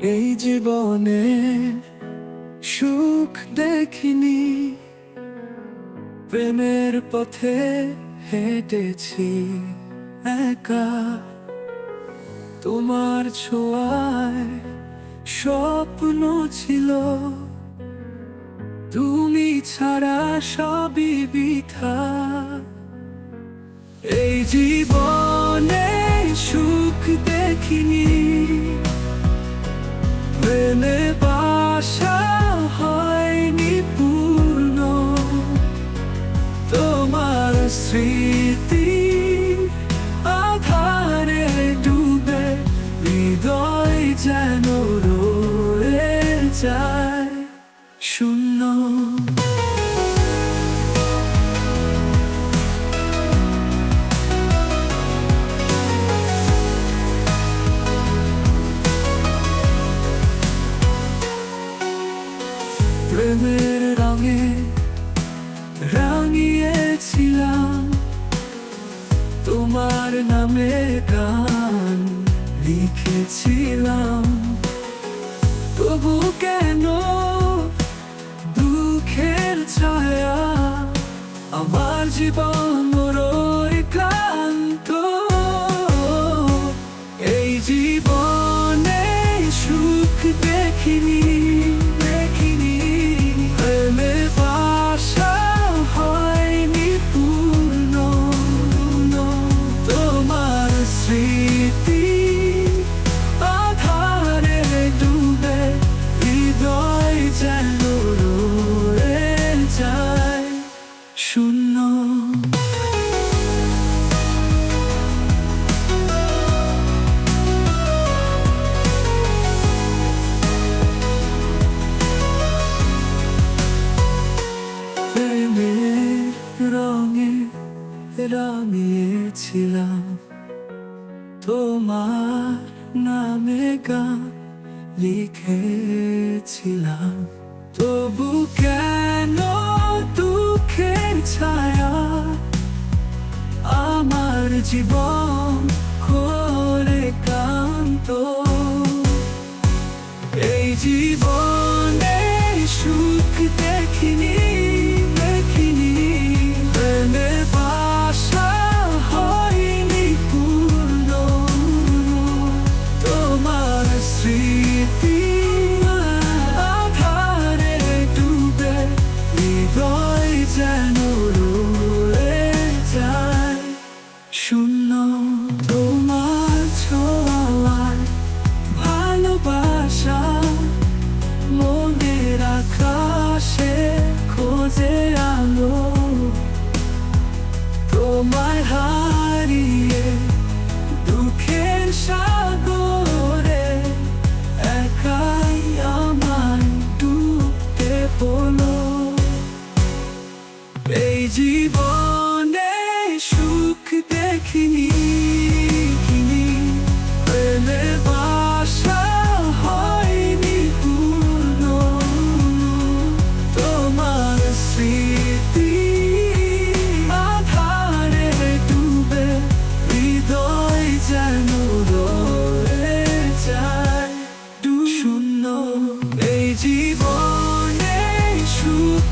এই জীবনে সুখ দেখিনি। প্রেমের পথে হেঁটেছি একা। তোমার ছোঁয়ায় স্বপ্ন ছিল। তুমি ছাড়া সবই বৃথা। এই জীবনে সুখ দেখিনি। পূর্ণ। তোমার স্মৃতি আধারে হৃদয় যেন রয়ে যায়। প্রেমের রঙে রাঙিয়েছিলাম তোমার নামে গান লিখেছিলাম তবু কেন দুঃখের ছায়া আমার জীবন রয়ে ক্লান্ত এই জীবনে সুখ দেখিনি রাঙিয়েছিলাম তোমার নামে গান লিখেছিলাম। তবু কেন দুঃখের ছায়া আমার জীবন করে কান্ত এই জীবনে সুখ দেখিনি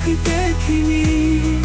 পাখি দেখিনি